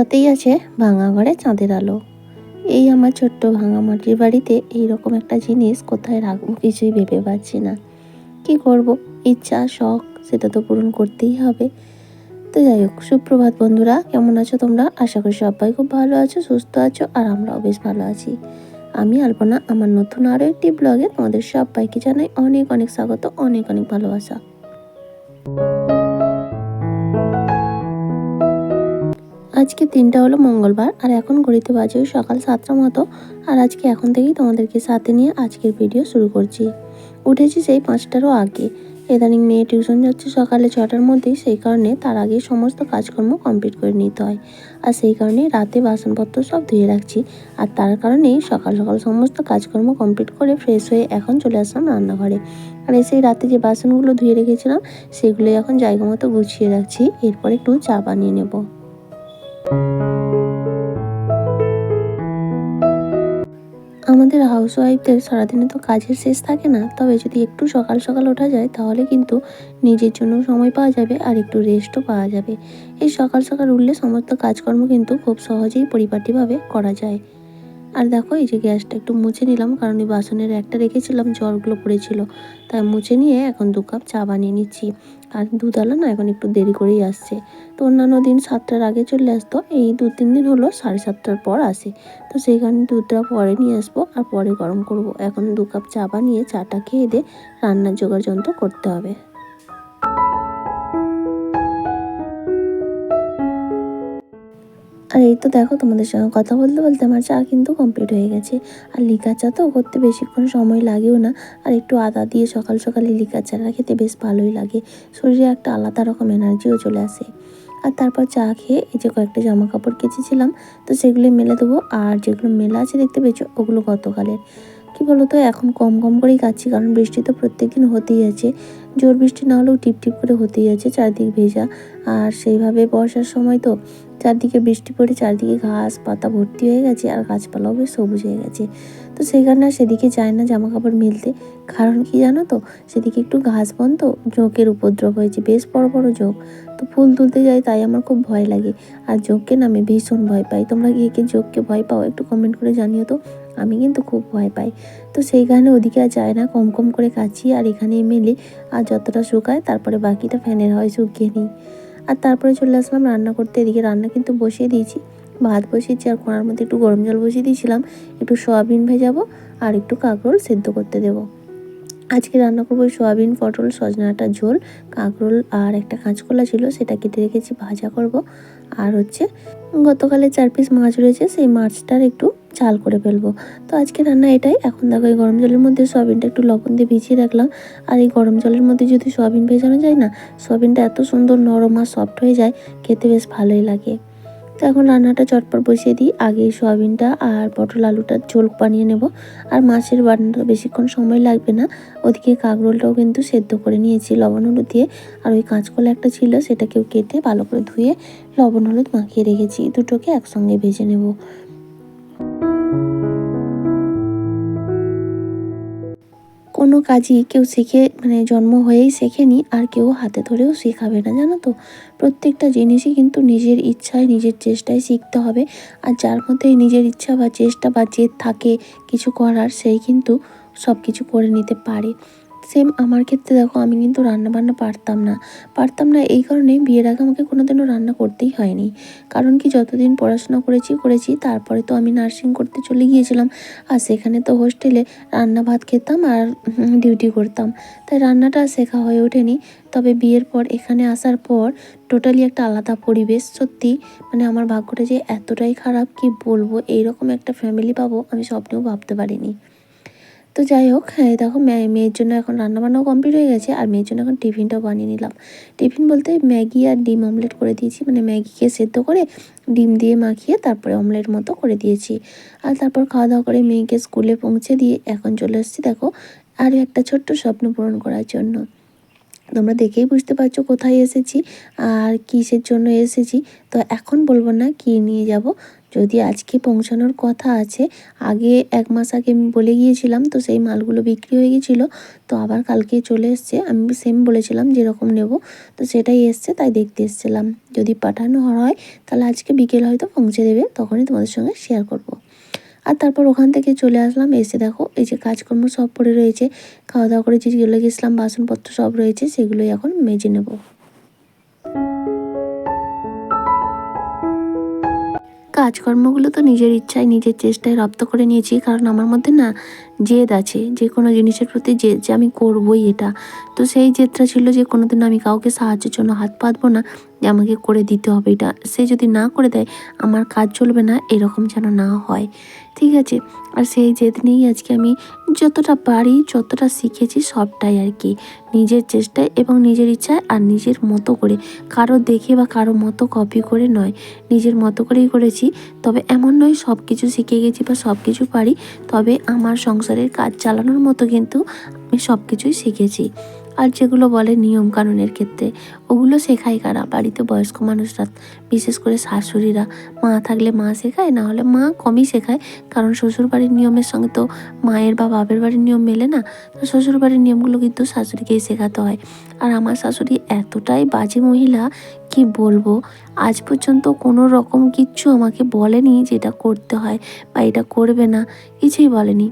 কথাতেই আছে ভাঙা ঘরে চাঁদের আলো। এই আমার ছোট্ট ভাঙা মাটির বাড়িতে এই রকম একটা জিনিস কোথায় রাখব কিছুই ভেবে পাচ্ছি না। কি করব? ইচ্ছা, শখ, সেটা তো পূরণ করতেই হবে। তো যাই হোক, সুপ্রভাত বন্ধুরা, কেমন আছো তোমরা? আশা করি সবাই খুব ভালো আছো, সুস্থ আছো, আর আমরাও বেশ ভালো আছি। আমি আলপনা, আমার নতুন আরও একটি ব্লগে তোমাদের সবাইকে জানাই অনেক অনেক স্বাগত, অনেক অনেক ভালোবাসা। আজকে দিনটা হলো মঙ্গলবার, আর এখন ঘড়িতে বাজে সকাল সাতটা মতো। আর আজকে এখন থেকেই তোমাদেরকে সাথে নিয়ে আজকের ভিডিও শুরু করছি। উঠেছি সেই পাঁচটারও আগে। ইদানিং মেয়ে টিউশন যাচ্ছে সকালে ছটার মধ্যেই, সেই কারণে তার আগে সমস্ত কাজকর্ম কমপ্লিট করে নিতে হয়। আর সেই কারণে রাতে বাসনপত্র সব ধুয়ে রাখছি। আর তার কারণেই সকাল সকাল সমস্ত কাজকর্ম কমপ্লিট করে ফ্রেশ হয়ে এখন চলে আসলাম রান্নাঘরে। আর সেই রাতে যে বাসনগুলো ধুয়ে রেখেছিলাম, সেগুলোই এখন জায়গা মতো গুছিয়ে রাখছি। এরপর একটু চা বানিয়ে নেব। আমাদের হাউস ওয়াইফদের সারাদিনে তো কাজের শেষ থাকে না, তবে যদি একটু সকাল সকাল ওঠা যায় তাহলে কিন্তু নিজের জন্য সময় পাওয়া যাবে আর একটু রেস্টও পাওয়া যাবে। এই সকাল সকাল উঠলে সমস্ত কাজকর্ম কিন্তু খুব সহজেই পরিপাটিভাবে করা যায়। আর দেখো এই যে গ্যাসটা একটু মুছে নিলাম, কারণ এই বাসনের একটা রেখেছিলাম, জলগুলো পড়েছিল। তাই মুছে নিয়ে এখন দু কাপ চা বানিয়ে নিচ্ছি। আর দুধওয়ালা না এখন একটু দেরি করেই আসছে। তো অন্যান্য দিন সাতটার আগে চলে আসতো, এই দু তিন দিন হলো সাড়ে সাতটার পর আসে। তো সেই কারণে দুধটা পরে নিয়ে আসব আর পরে গরম করব। এখন দু কাপ চা বানিয়ে চাটা খেয়ে দিয়ে রান্নার জোগাড় যন্ত্র করতে হবে। আর এই তো দেখো তোমাদের সঙ্গে কথা বলতে বলতে আমার চা কিন্তু কমপ্লিট হয়ে গেছে। আর লিকা চা তো করতে বেশিক্ষণ সময় লাগেও না। আর একটু আদা দিয়ে সকাল সকালে লিকা চাটা খেতে বেশ ভালোই লাগে। শরীরে একটা আলাদা রকম এনার্জিও চলে আসে। আর তারপর চা খেয়ে এই যে কয়েকটা জামা কাপড় কেচেছিলাম, তো সেগুলো মেলে দেবো। আর যেগুলো মেলা আছে দেখতে পেয়েছ, ওগুলো গতকালের। কি বলতো? এখন কম কম করেই কাচ্ছি কারণ বৃষ্টি তো প্রত্যেক দিন হতেই আছে। জোর বৃষ্টি না হলেও টিপ টিপ করে হতেই আছে, চারদিক ভেজা। আর সেইভাবে বর্ষার সময় তো চারদিকে বৃষ্টি পড়ে, চারদিকে ঘাস পাতা ভর্তি হয়ে গেছে আর গাছপালাও বেশ সবুজ হয়ে গেছে। তো সেই কারণে আর সেদিকে যায় না জামা কাপড় মেলতে। কারণ কি জানো তো? সেদিকে একটু ঘাস বন তো জোঁকের উপদ্রব হয়েছে, বেশ বড় বড় জোঁক তো ফুল তুলতে যাই তাই আমার খুব ভয় লাগে। আর জোঁককে না আমি ভীষণ ভয় পাই। তোমরা গিয়ে কি জোঁককে ভয় পাও একটু কমেন্ট করে জানিও তো। আমি কিন্তু খুব ভয় পাই। তো সেই কারণে ওদিকে আর যায় না, কম কম করে কাছি আর এখানে মেলে আর যতটা শুকায় তারপরে বাকিটা ফ্যানের হয় শুকিয়ে নিই। আর তারপরে চলে আসলাম রান্না করতে, এদিকে রান্না কিন্তু বসিয়ে দিয়েছি। ভাত বসিয়েছি আর কোনার মধ্যে একটু গরম জল বসিয়ে দিয়েছিলাম। একটু সয়াবিন ভেজাবো আর একটু কাঁকরোল সেদ্ধ করতে দেবো। আজকে রান্না করব সোয়াবিন, পটল সজনাটা ঝোল, কাঁকরোল আর একটা কাঁচকলা ছিল, সেটা কেটে রেখেছি, ভাজা করব। আর হচ্ছে গতকালে চার পিস মাছ রয়েছে, সেই মাছটার একটু চাল করে ফেলব। তো আজকে রান্না এটাই। এখন দেখো এই গরম জলের মধ্যে সয়াবিনটা একটু লবণ দিয়ে ভিজিয়ে রাখলাম। আর এই গরম জলের মধ্যে যদি সয়াবিন ভেজানো যায় না, সয়াবিনটা এত সুন্দর নরম আর সফট হয়ে যায়, খেতে বেশ ভালোই লাগে। তো এখন রান্নাটা চটপট বসিয়ে দিই। আগে সোয়াবিনটা আর পটল আলুটা ঝোল বানিয়ে নেব। আর মাছের বান্নাটা বেশিক্ষণ সময় লাগবে না। ওদিকে কাঁকরোলটাও কিন্তু সেদ্ধ করে নিয়েছি লবণ হলুদ দিয়ে। আর ওই কাঁচকলা একটা ছিল, সেটাকেও কেটে ভালো করে ধুয়ে লবণ হলুদ মাখিয়ে রেখেছি। দুটোকে একসঙ্গে ভেজে নেব। কোনো কাজই কেউ শিখে মানে জন্ম হয়েই শেখেনি, আর কেউ হাতে ধরেও শেখাবে না, জানো তো? প্রত্যেকটা জিনিসই কিন্তু নিজের ইচ্ছায়, নিজের চেষ্টায় শিখতে হবে, আর যার মধ্যে নিজের ইচ্ছা বা চেষ্টা বা জেদ থাকে কিছু করার, সেই কিন্তু সব কিছু করে নিতে পারে। সেম আমার ক্ষেত্রে দেখো, আমি কিন্তু রান্না বান্না পারতাম না। পারতাম না এই কারণে বিয়ের আগে আমাকে কোনোদিনও রান্না করতেই হয়নি। কারণ কি, যতদিন পড়াশোনা করেছি করেছি, তারপরে তো আমি নার্সিং করতে চলে গিয়েছিলাম। আর সেখানে তো হোস্টেলে রান্না ভাত খেতাম আর ডিউটি করতাম। তাই রান্নাটা শেখা হয়ে ওঠেনি। তবে বিয়ের পর এখানে আসার পর টোটালি একটা আলাদা পরিবেশ, সত্যি। মানে আমার ভাগ্যটা যে এতটাই খারাপ, কি বলব? এইরকম একটা ফ্যামিলি পাবো, আমি স্বপ্নেও ভাবতে পারিনি। তো যাই হোক হ্যাঁ দেখো মেয়ের জন্য এখন রান্নাবান্নাও কমপ্লিট হয়ে গেছে, আর মেয়ের জন্য এখন টিফিনটাও বানিয়ে নিলাম। টিফিন বলতে ম্যাগি আর ডিম অমলেট করে দিয়েছি মানে ম্যাগিকে সেদ্ধ করে ডিম দিয়ে মাখিয়ে তারপরে অমলেট মতো করে দিয়েছি। আর তারপর খাওয়া দাওয়া করে মেয়েকে স্কুলে পৌঁছে দিয়ে এখন চলে এসেছি, দেখো, আরও একটা ছোট্ট স্বপ্ন পূরণ করার জন্য। তোমরা দেখেই বুঝতে পারছ কোথায় এসেছি আর কিসের জন্য এসেছি। তো এখন বলব না কি নিয়ে যাব। যদি আজকে পৌঁছানোর কথা আছে, আগে এক মাস আগে আমি বলে গিয়েছিলাম তো সেই মালগুলো বিক্রি হয়ে গিয়েছিল, তো আবার কালকে চলে এসছে। আমি সেম বলেছিলাম যেরকম নেব, তো সেটাই এসছে, তাই দেখতে এসেছিলাম। যদি পাঠানো হয়, তাহলে আজকে বিকেল হয়তো পৌঁছে দেবে, তখনই তোমাদের সঙ্গে শেয়ার করব। আর তারপর ওখান থেকে চলে আসলাম। এসে দেখো, এই যে কাজকর্ম সব পড়ে রয়েছে। খাওয়া দাওয়া করে যে চলে গেছিলাম, বাসনপত্র সব রয়েছে, সেগুলোই এখন মেজে নেব। কাজকর্মগুলো তো নিজের ইচ্ছায়, নিজের চেষ্টায় রপ্ত করে নিয়েছি। কারণ আমার মধ্যে না জেদ আছে, যে কোনো জিনিসের প্রতি জেদ যে আমি করবই এটা। তো সেই জেদটা ছিল যে কোনো দিন আমি কাউকে সাহায্যের জন্য হাত পাতবো না, যে আমাকে করে দিতে হবে এটা। সে যদি না করে দেয়, আমার কাজ চলবে না, এরকম যেন না হয়। ঠিক আছে। আর সেই জেদ নিয়েই আজকে আমি যতটা পারি, যতটা শিখেছি সবটাই আর কি। নিজের চেষ্টায় এবং নিজের ইচ্ছায় আর নিজের মতো করে। কারও দেখে বা কারও মতো কপি করে নয়। নিজের মতো করেই করেছি। তবে এমন নয় সব কিছু শিখে গেছি বা সব কিছু পারি। তবে আমার সংসারের কাজ চালানোর মতো কিন্তু আমি সব কিছুই শিখেছি। আর যেগুলো বলে নিয়ম কানুনের ক্ষেত্রে, ওগুলো শেখায় কারা? বাড়িতে বয়স্ক মানুষরা, বিশেষ করে শাশুড়িরা। মা থাকলে মা শেখায়, না হলে মা কমই শেখায়। কারণ শ্বশুর বাড়ির নিয়মের সঙ্গে তো মায়ের বা বাপের বাড়ির নিয়ম মেলে না। তো শ্বশুর বাড়ির নিয়মগুলো কিন্তু শাশুড়িকেই শেখাতে হয়। আর আমার শাশুড়ি এতটাই বাজে মহিলা, কি বলব? আজ পর্যন্ত কোনো রকম কিচ্ছু আমাকে বলেনি যে এটা করতে হয় বা এটা করবে না। কিছুই বলেনি।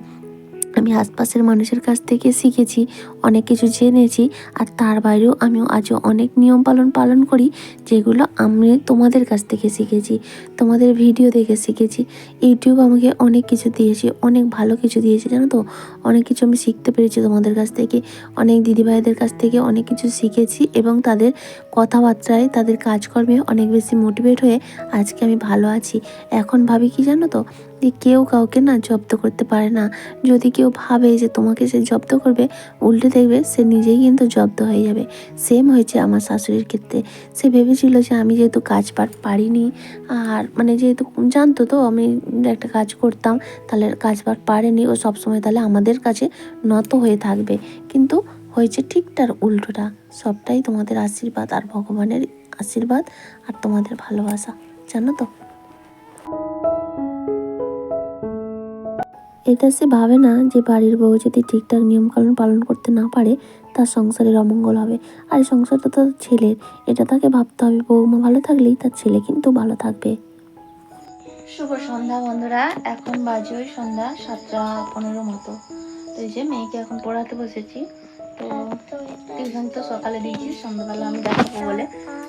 আমি আশপাশের মানুষের কাছ থেকে শিখেছি, অনেক কিছু জেনেছি আর তার বাইরেও আমিও আজও অনেক নিয়ম পালন পালন করি যেগুলো আমি তোমাদের কাছ থেকে শিখেছি, তোমাদের ভিডিও দেখে শিখেছি। ইউটিউব আমাকে অনেক কিছু দিয়েছে, অনেক ভালো কিছু দিয়েছে, জানো তো? অনেক কিছু আমি শিখতে পেরেছি তোমাদের কাছ থেকে, অনেক দিদিভাইদের কাছ থেকে অনেক কিছু শিখেছি এবং তাদের কথাবার্তায়, তাদের কাজকর্মে অনেক বেশি মোটিভেট হয়ে আজকে আমি ভালো আছি। এখন ভাবি কি জানো তো? যে কেউ কাউকে না জব্দ করতে পারে না, যদি কেউ ভাবে যে তোমাকে সে জব্দ করবে, উল্টে দেখবে সে নিজেই কিন্তু জব্দ হয়ে যাবে। সেম হয়েছে আমার শাশুড়ির ক্ষেত্রে। সে ভেবেছিল যে আমি যেহেতু কাজ পার পারিনি, আর মানে যেহেতু জানতো তো আমি একটা কাজ করতাম, তাহলে কাজ পার পারেনি, ও সবসময় তাহলে আমাদের কাছে নত হয়ে থাকবে। কিন্তু হয়েছে ঠিক তার উল্টোটা। সবটাই তোমাদের আশীর্বাদ আর ভগবানের আশীর্বাদ আর তোমাদের ভালোবাসা। জানো তো? এটা সে ভাবে না যে বাড়ির বউ যদি ঠিকঠাক নিয়মকানুন পালন করতে না পারে, তার সংসারের অমঙ্গল হবে। আর সংসারটা তো ছেলের। এটা তাকে ভাবতে হবে বৌমা ভালো থাকলেই তার ছেলে কিন্তু ভালো থাকবে। শুভ সন্ধ্যা বন্ধুরা, এখন বাজে ওই সন্ধ্যা সাতটা পনেরো মতো। তো এই যে মেয়েকে এখন পড়াতে বসেছি। তো টিউশন তো সকালে দিয়েছি, সন্ধ্যাবেলা আমি দেখাবো বলে।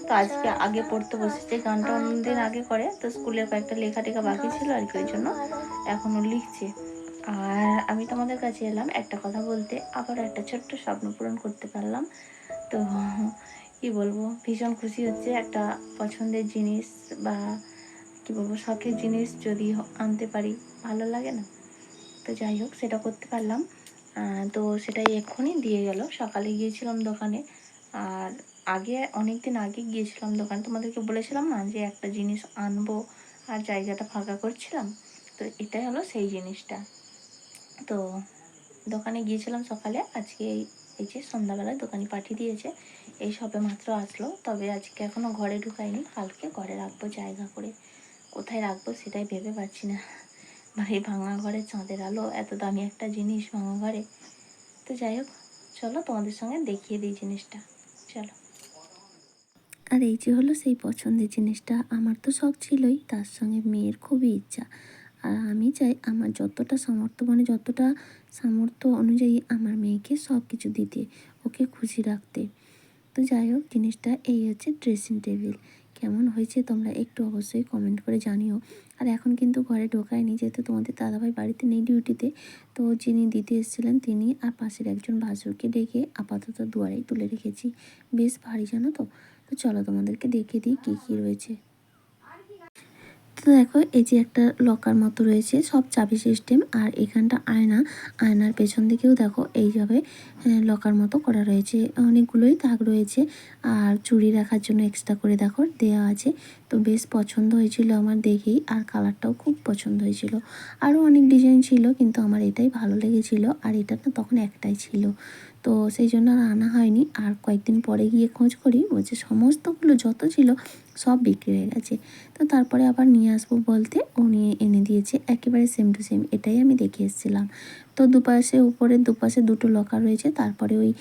তো আজকে আগে পড়তে বসেছে, গানটা অন্যদিন আগে করে। তো স্কুলের কয়েকটা লেখা টেখা বাকি ছিল আর কি, ওই জন্য এখনও লিখছে। আর আমি তোমাদের কাছে এলাম একটা কথা বলতে, আবার একটা ছোট্ট স্বপ্ন পূরণ করতে পারলাম। তো কি বলব, ভীষণ খুশি হচ্ছে একটা পছন্দের জিনিস বা কি বলব, শখের জিনিস যদি আনতে পারি, ভালো লাগে না? তো যাই হোক, সেটা করতে পারলাম। তো সেটাই এক্ষুনি দিয়ে গেল। সকালে গিয়েছিলাম দোকানে, আর আগে অনেক দিন আগে গিয়েছিলাম দোকানে। তোমাদেরকে বলেছিলাম না যে একটা জিনিস আনব, আর জায়গাটা ফাঁকা করছিলাম? তো এটাই হলো সেই জিনিসটা। তো দোকানে গিয়েছিলাম সকালে, আজকে এই এই যে সন্ধ্যাবেলায় দোকানি পাঠিয়ে দিয়েছে, এই সবে মাত্র আসলো, তবে আজকে এখনও ঘরে ঢুকাইনি কালকে ঘরে রাখব জায়গা করে। কোথায় রাখব সেটাই ভেবে পাচ্ছি না। ভাই ভাঙা ঘরে চাঁদের আলো, এত দামি একটা জিনিস ভাঙা ঘরে। তো যাই হোক, চলো তোমাদের সঙ্গে দেখিয়ে দিই জিনিসটা। চলো। আর এই যে হলো সেই পছন্দের জিনিসটা, আমার তো শখ ছিলই, তার সঙ্গে মেয়ের খুবই ইচ্ছা। আর আমি চাই আমার যতটা সামর্থ্য মানে যতটা সামর্থ্য অনুযায়ী আমার মেয়েকে সব কিছু দিতে, ওকে খুশি রাখতে। তো যাই হোক, জিনিসটা এই হচ্ছে ড্রেসিং টেবিল কেমন হয়েছে তোমরা একটু অবশ্যই কমেন্ট করে জানিও। আর এখন কিন্তু ঘরে ঢোকায়নি, যেহেতু তোমাদের দাদাভাই বাড়িতে নেই ডিউটিতে তো যিনি দিতে এসেছিলেন তিনি আর পাশের একজন ভাসুরকে ডেকে আপাতত দুয়ারেই তুলে রেখেছি। বেশ ভারী জানো তো? তো চলো তোমাদেরকে দেখিয়ে দিই কী কী রয়েছে। তো দেখো, এই যে একটা লকার মতো রয়েছে, সব চাবি সিস্টেম আর এখানটা আয়না। আয়নার পেছন দিকেও দেখো, এইভাবে লকার মতো করা রয়েছে। অনেকগুলোই তাক রয়েছে আর চুড়ি রাখার জন্য এক্সট্রা করে দেখো দেওয়া আছে। তো বেশ পছন্দ হয়েছিল আমার দেখেই আর কালারটাও খুব পছন্দ হয়েছিল। আরও অনেক ডিজাইন ছিল, কিন্তু আমার এটাই ভালো লেগেছিল আর এটা না তখন একটাই ছিল। তো সেই জন্য আর আনা হয়নি। আর কয়েকদিন পরে গিয়ে খোঁজ করি, বলছে সমস্তগুলো যত ছিল সব বিক্রি হয়ে গেছে। তো তারপরে আবার নিয়ে আসব বলতে ও নিয়ে এনে দিয়েছে, একেবারে সেম টু সেম এটাই আমি দেখে এসেছিলাম। তো দুপাশে উপরে, দুপাশে দুটো লকার রয়েছে, তারপরে ওই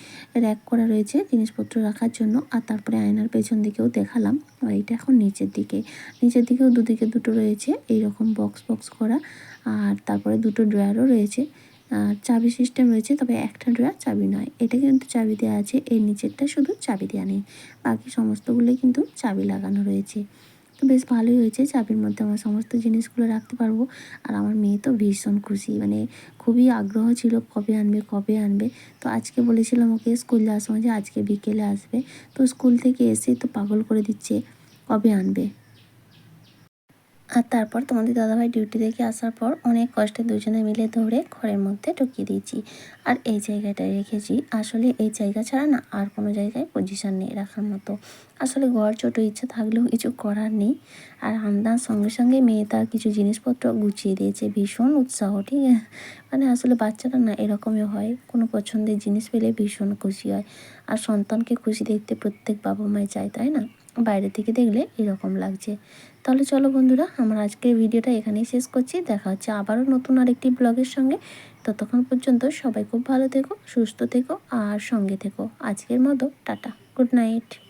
র্যাক করা রয়েছে জিনিসপত্র রাখার জন্য, আর তারপরে আয়নার পেছন দিকেও দেখালাম, আর এটা এখন নিচের দিকে। নিচের দিকেও দুদিকে দুটো রয়েছে, এইরকম বক্স বক্স করা, আর তারপরে দুটো ড্রয়ারও রয়েছে। চাবি সিস্টেম রয়েছে, তবে একটা ড্রয়ার চাবি নয়। এটা কিন্তু চাবি দেওয়া আছে, এর নিচেরটা শুধু চাবি দেওয়া নেই। বাকি সমস্তগুলোই কিন্তু চাবি লাগানো রয়েছে। তো বেশ ভালোই হয়েছে চাবির মধ্যে আমার সমস্ত জিনিসগুলো রাখতে পারব। আর আমার মেয়ে তো ভীষণ খুশি মানে খুবই আগ্রহ ছিল কবে আনবে কবে আনবে। তো আজকে বলেছিলাম ওকে স্কুল যাওয়ার সময় যে আজকে বিকেলে আসবে। তো স্কুল থেকে এসে তো পাগল করে দিচ্ছে, কবে আনবে? আর তারপর তোমাদের দাদাভাই ডিউটি থেকে আসার পর অনেক কষ্টে দুজনে মিলে ধরে ঘরের মধ্যে ঢুকিয়ে দিয়েছি। আর এই জায়গাটায় রেখেছি। আসলে এই জায়গা ছাড়া না আর কোনো জায়গায় পজিশন নেই রাখার মতো। আসলে ঘর, ছোট, ইচ্ছা থাকলেও কিছু করার নেই। আর আন্দার সঙ্গে সঙ্গে মেয়ে তার কিছু জিনিসপত্র গুছিয়ে দিয়েছে। ভীষণ উৎসাহ, ঠিক মানে আসলে বাচ্চারা না এরকমই হয়। কোনো পছন্দের জিনিস পেলে ভীষণ খুশি হয়। আর সন্তানকে খুশি দেখতে প্রত্যেক বাবা মায় চায়, তাই না? বাইরে থেকে দেখলে এরকম লাগছে। তাহলে চলো বন্ধুরা, আমার আজকের ভিডিওটা এখানেই শেষ করছি। দেখা হচ্ছে আবারও নতুন আরেকটি ব্লগের সঙ্গে। ততক্ষণ পর্যন্ত সবাই খুব ভালো থেকো, সুস্থ থেকো আর সঙ্গে থেকো। আজকের মতো, টাটা, গুড নাইট।